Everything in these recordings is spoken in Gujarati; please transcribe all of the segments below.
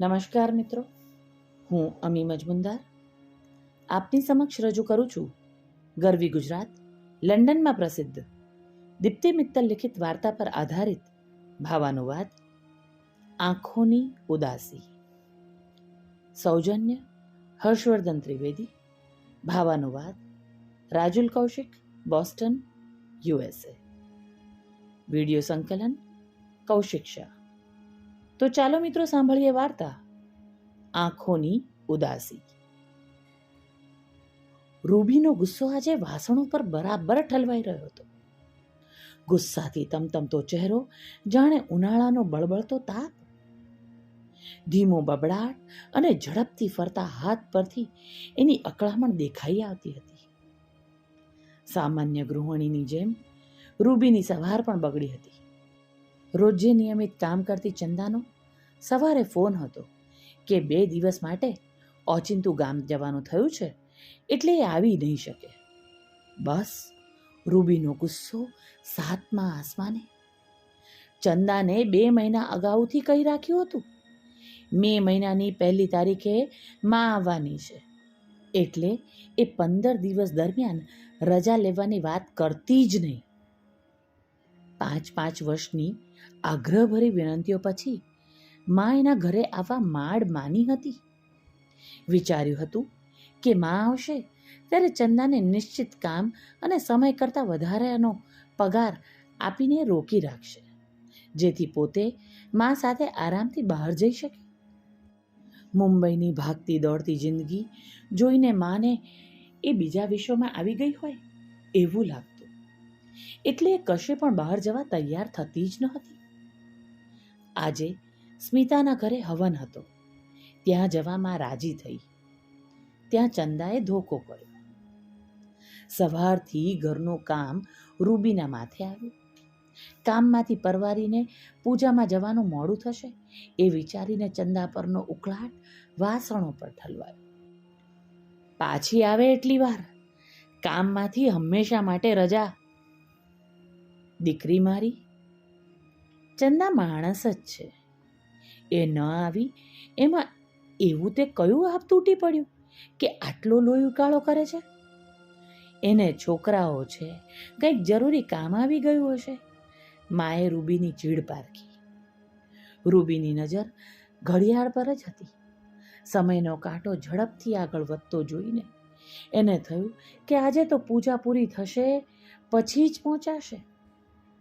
નમસ્કાર મિત્રો, હું અમી મજમુનદાર આપની સમક્ષ રજૂ કરું છું ગરવી ગુજરાત, લંડનમાં પ્રસિદ્ધ દીપ્તિ મિત્તલ લિખિત વાર્તા પર આધારિત ભાવાનુવાદ આંખોની ઉદાસી. સૌજન્ય હર્ષવર્ધન ત્રિવેદી ભાવાનુવાદ Rajul Kaushik, Boston USA video સંકલન, કૌશિક શાહ. તો ચાલો મિત્રો સાંભળીએ વાર્તા. આંખોની ઉદાસી. રૂબીનો ગુસ્સો આજે વાસણો પર બરાબર ઠલવાઈ રહ્યો હતો. ગુસ્સાથી તમતમતો ચહેરો, જાણે ઉનાળાનો બળબળતો તાપ. ધીમો બબડાટ અને ઝડપથી ફરતા હાથ પરથી એની અકળામણ દેખાઈ આવતી હતી. સામાન્ય ગૃહિણીની જેમ રૂબીની સવાર પણ બગડી હતી. રોજે નિયમિત કામ કરતી ચંદાનો સવારે ફોન હતો કે બે દિવસ માટે ઓચિંતું ગામ જવાનું થયું છે એટલે એ આવી નહીં શકે. બસ રૂબીનો ગુસ્સો સાતમા આસમાને. ચંદાને બે મહિના અગાઉથી કહી રાખ્યું હતું. મે મહિનાની પહેલી તારીખે માં આવવાની છે. એટલે એ પંદર દિવસ દરમિયાન રજા લેવાની વાત કરતી જ નહીં. પાંચ પાંચ વર્ષની આગ્રહભરી વિનંતીઓ પછી મા એના ઘરે આવવા માડ માની હતી. વિચાર્યું હતું કે મા આવશે ત્યારે ચંદાને નિશ્ચિત કામ અને સમય કરતાં વધારેનો પગાર આપીને રોકી રાખશે, જેથી પોતે મા સાથે આરામથી બહાર જઈ શકે. મુંબઈની ભાગતી દોડતી જિંદગી જોઈને માને એ બીજા વિશ્વમાં આવી ગઈ હોય એવું લાગતું. એટલે એ કશે પણ બહાર જવા તૈયાર થતી જ ન આજે સ્મિતાના ઘરે હવન હતો. ત્યાં જવામાં રાજી થઈ. ત્યાં ચંદાએ ધોકો કર્યો. સવારથી ઘરનું કામ રૂબીના માથે આવ્યું. કામમાંથી પરવારીને પૂજામાં જવાનું મોડું થશે એ વિચારીને ચંદા પરનો ઉકળાટ વાસણો પર ઠલવાયો. પાછી આવે એટલી વાર. કામમાંથી હંમેશા માટે રજા. દીકરી મારી? ચંદા માણસ જ છે. એ ન આવી, એમાં એવું તે કયું આપ તૂટી પડ્યું કે આટલો લોહી ઉકાળો કરે છે? એને છોકરાઓ છે, કંઈક જરૂરી કામ આવી ગયું હશે. માએ રૂબીની ચીડ પારખી. રૂબીની નજર ઘડિયાળ પર જ હતી. સમયનો કાંટો ઝડપથી આગળ વધતો જોઈને એને થયું કે આજે તો પૂજા પૂરી થશે, પછી જ પહોંચાશે.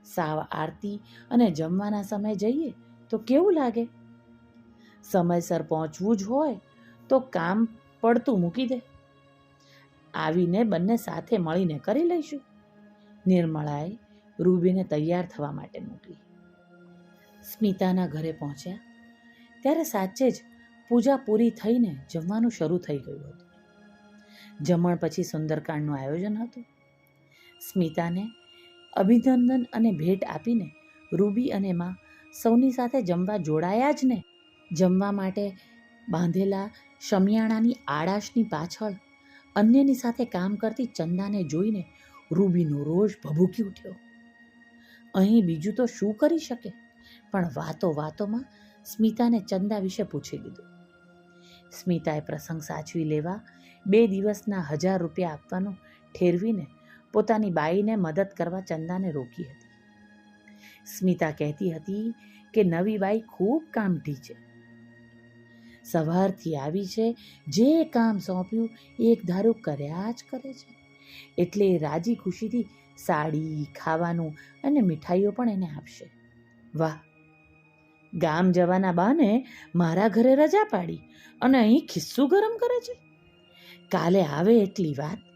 સાવ આરતી અને જમવાના સમય જઈએ તો કેવું લાગે? સમયસર પહોંચવું જ હોય તો કામ પડતું મૂકી દે. આવીને બંને સાથે મળીને કરી લઈશું. નિર્મળાએ રૂબીને તૈયાર થવા માટે મોકલી. સ્મિતાના ઘરે પહોંચ્યા. ત્યારે સાચે જ પૂજા પૂરી થઈને જમવાનું શરૂ થઈ ગયું હતું. જમણ પછી સુંદરકાંડનું આયોજન હતું. સ્મિતાને અભિનંદન અને ભેટ આપીને રૂબી અને માં સૌની સાથે જમવા જોડાયા જ ને. જમવા માટે બાંધેલા શમિયાણાની આડાશની પાછળ અન્યની સાથે કામ કરતી ચંદાને જોઈને રૂબીનો રોષ ભભૂકી ઉઠ્યો. અહીં બીજું તો શું કરી શકે? પણ વાતો વાતોમાં સ્મિતાને ચંદા વિશે પૂછી લીધું. સ્મિતાએ પ્રસંગ સાચવી લેવા બે દિવસના હજાર રૂપિયા આપવાનું ઠેરવીને પોતાની બાઈને મદદ કરવા ચંદાને રોકી હતી. સ્મિતા કહેતી હતી કે નવી બાઈ ખૂબ કામઠી છે. સવારથી આવી છે, જે કામ સોંપ્યું, એક ધારું કર્યા જ કરે છે. એટલે રાજી ખુશીથી સાડી, ખાવાનું અને મીઠાઈઓ પણ એને આપશે. વાહ! ગામ જવાના બાને મારા ઘરે રજા પાડી અને અહીં ખિસ્સું ગરમ કરે છે. કાલે આવે એટલી વાત.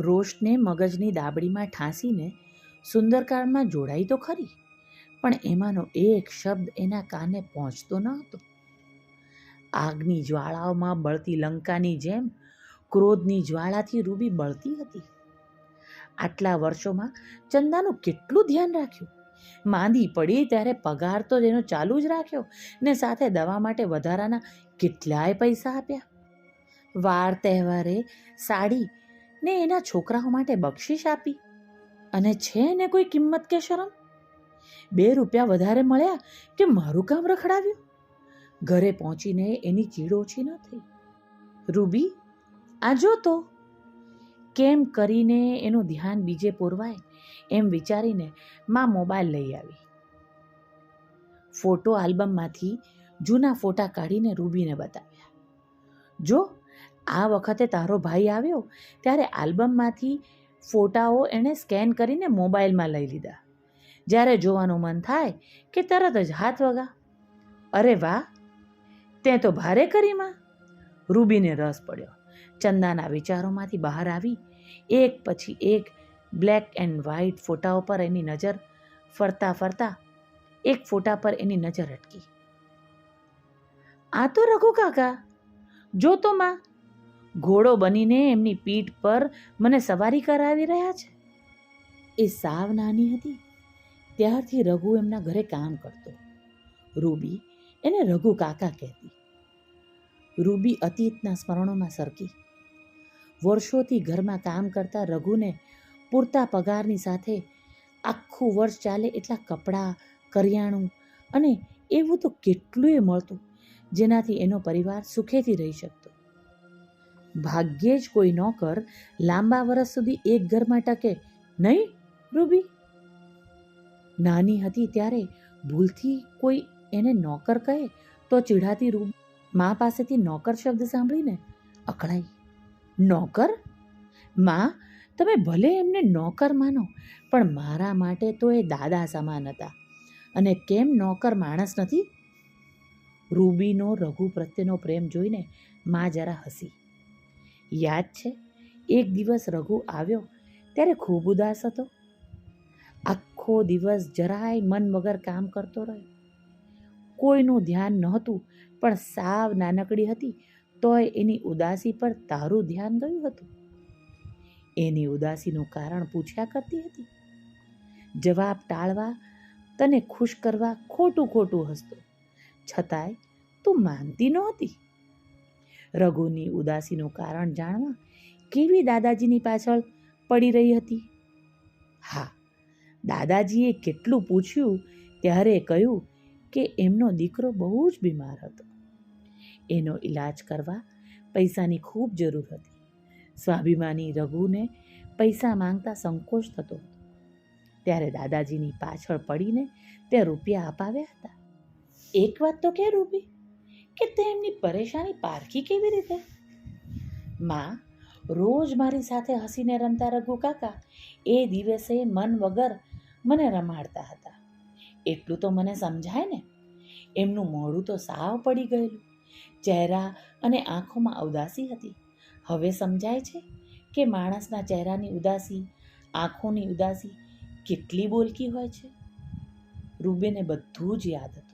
રોષને મગજની દાબડીમાં ઠાંસીને સુંદરકાંડમાં જોડાઈ તો ખરી, પણ એમાંનો એક શબ્દ એના કાને પહોંચતો ન હતો. આગની જ્વાળાઓમાં બળતી લંકાની જેમ ક્રોધની જ્વાળાથી રૂબી બળતી હતી. આટલા વર્ષોમાં ચંદાનું કેટલું ધ્યાન રાખ્યું? માંદી પડી ત્યારે પગાર તો એનો ચાલુ જ રાખ્યો ને સાથે દવા માટે વધારાના કેટલાય પૈસા આપ્યા. વાર તહેવારે સાડી ને એના છોકરાઓ માટે બક્ષિસ આપી. અને છે ને કોઈ કિંમત કે શરમ? બે રૂપિયા વધારે મળ્યા કે મારું કામ રખડાવ્યું? ઘરે પહોંચીને એની ચીડ ઓછી ન થઈ. રૂબી, આ જો તો. કેમ કરીને એનું ધ્યાન બીજે પૂરવાય એમ વિચારીને માં મોબાઈલ લઈ આવી. ફોટો આલ્બમમાંથી જૂના ફોટા કાઢીને રૂબીને બતાવ્યા. જો આ વખતે તારો ભાઈ આવ્યો ત્યારે આલ્બમમાંથી ફોટાઓ એણે સ્કેન કરીને મોબાઈલમાં લઈ લીધા. જ્યારે જોવાનું મન થાય કે તરત જ હાથ વગા. અરે વાહ, તે તો ભારે કરીમાં રૂબીને રસ પડ્યો. ચંદાના વિચારોમાંથી બહાર આવી. એક પછી એક બ્લેક એન્ડ વ્હાઇટ ફોટાઓ પર એની નજર ફરતા ફરતા એક ફોટા પર એની નજર અટકી. આ તો રઘુ કાકા, જો તો માં ઘોડો બનીને એમની પીઠ પર મને સવારી કરાવી રહ્યા છે? એ સાવ નાની હતી. ત્યારથી રઘુ એમના ઘરે કામ કરતો. રૂબી એને રઘુ કાકા કહેતી. રૂબી અતીતના સ્મરણોમાં સરકી. વર્ષોથી ઘરમાં કામ કરતા રઘુને પૂરતા પગારની સાથે આખું વર્ષ ચાલે એટલા કપડાં, કરિયાણું અને એવું તો કેટલુંય મળતું, જેનાથી એનો પરિવાર સુખેથી રહી શકતો. ભાગ્યે જ કોઈ નોકર લાંબા વર્ષ સુધી એક ઘરમાં ટકે. નહીં, રૂબી? નાની હતી ત્યારે ભૂલથી કોઈ એને નોકર કહે, તો ચીડાતી રૂબ મા પાસેથી નોકર શબ્દ સાંભળીને અકળાઈ. નોકર? માં, તમે ભલે એમને નોકર માનો, પણ મારા માટે તો એ દાદા સમાન હતા. અને કેમ નોકર માણસ નથી? રૂબીનો રઘુ પ્રત્યેનો પ્રેમ જોઈને મા જરા હસી. યાદ છે? એક દિવસ રઘુ આવ્યો, ત્યારે ખૂબ ઉદાસ હતો. આખો દિવસ જરાય મન વગર કામ કરતો રહ્યો. કોઈનું ધ્યાન નહોતું, પણ સાવ નાનકડી હતી, તોય એની ઉદાસી પર તારું ધ્યાન ગયું હતું. એની ઉદાસીનું કારણ પૂછ્યા કરતી હતી. જવાબ ટાળવા તને ખુશ કરવા ખોટું ખોટું હસતો. છતાંય તું માનતી નહોતી. રઘુની ઉદાસીનું કારણ જાણવા કેવી દાદાજીની પાછળ પડી રહી હતી? હા, દાદાજીએ કેટલું પૂછ્યું ત્યારે કહ્યું કે એમનો દીકરો બહુ જ બીમાર હતો. એનો ઈલાજ કરવા પૈસાની ખૂબ જરૂર હતી. સ્વાભિમાની રઘુને પૈસા માંગતા સંકોચ થતો હતો. ત્યારે દાદાજીની પાછળ પડીને તે રૂપિયા અપાવ્યા હતા. એક વાત તો કે રૂપી? કે તેમની પરેશાની પારખી કેવી રીતે? માં, રોજ મારી સાથે હસીને રમતા રઘુ કાકા, એ દિવસે મન વગર મને રમાડતા હતા. એટલું તો મને સમજાય ને. એમનું મોઢું તો સાવ પડી ગયેલું. ચહેરા અને આંખોમાં ઉદાસી હતી. હવે સમજાય છે કે માણસના ચહેરાની ઉદાસી, આંખોની ઉદાસી કેટલી બોલકી હોય છે? રૂબેને બધું જ યાદ હતું.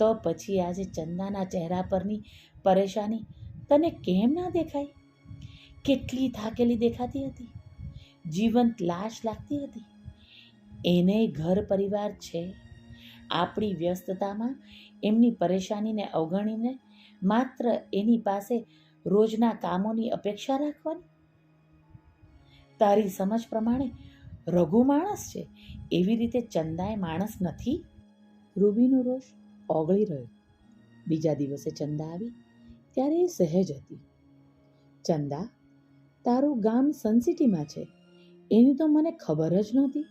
તો પછી આજે ચંદાના ચહેરા પરની પરેશાની તને કેમ ના દેખાઈ કેટલી થાકેલી દેખાતી હતી. જીવંત લાશ લાગતી હતી. એને ઘર પરિવાર છે. આપણી વ્યસ્તતામાં એમની પરેશાનીને અવગણીને માત્ર એની પાસે રોજના કામોની અપેક્ષા રાખવાની? તારી સમજ પ્રમાણે રઘુ માણસ છે. એવી રીતે ચંદાએ માણસ નથી? રૂબીનો રોષ ઓગળી રહ્યો. બીજા દિવસે ચંદા આવી, ત્યારે એ સહેજ હતી. ચંદા, તારું ગામ સનસિટીમાં છે. એની તો મને ખબર જ નહોતી.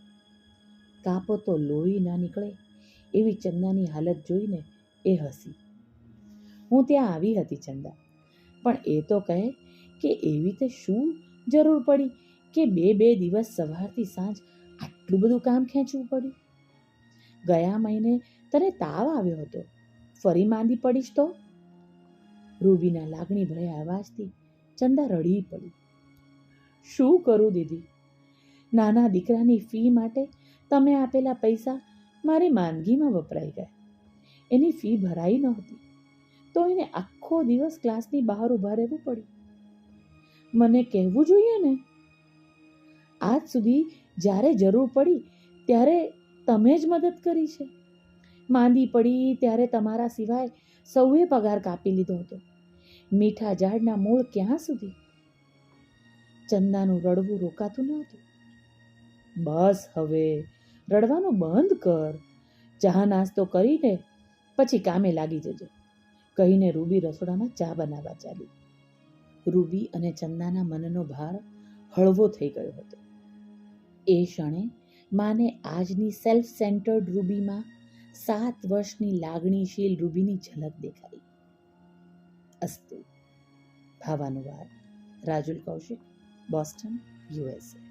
કાપો તો લોહી ના નીકળે. એવી ચંદાની હાલત જોઈને એ હસી. હું ત્યાં આવી હતી, ચંદા. પણ એ તો કહે કે એવી તે શું જરૂર પડી કે બે બે દિવસ સવારથી સાંજ આટલું બધું કામ ખેંચવું પડ્યું? ગયા મહિને તને તાવ આવ્યો હતો. ફરી માંદી પડીશ તો? રૂબીના લાગણી ભર્યા અવાજથી ચંદા રડી પડી. શું કરું દીદી? નાના દીકરાની ફી માટે તમે આપેલા પૈસા મારી માંદગીમાં વપરાઈ ગયા. એની ફી ભરાઈ નહોતી. તો એને આખો દિવસ ક્લાસની બહાર ઊભા રહેવું પડ્યું. મને કહેવું જોઈએ ને? આજ સુધી જ્યારે જરૂર પડી ત્યારે તમે જ મદદ કરી છે. માંદી પડી ત્યારે તમારા સિવાય સૌએ પગાર કાપી લીધો હતો. મીઠા ઝાડના મૂળ ક્યાં સુધી? ચંદાનું રડવું રોકાતું ન હતું. બસ હવે, રડવાનું બંધ કર. ચા નાસ્તો કરીને પછી કામે લાગી જજો. કહીને રૂબી રસોડામાં ચા બનાવવા ચાલી. રૂબી અને ચંદાના મનનો ભાર હળવો થઈ ગયો હતો. એ ક્ષણે માને આજની સેલ્ફ સેન્ટર્ડ રૂબીમાં સાત વર્ષની લાગણીશીલ રૂબીની ઝલક દેખાઈ. અસ્તુ. ભાવાનુવાદ. Rajul Kaushik, Boston USA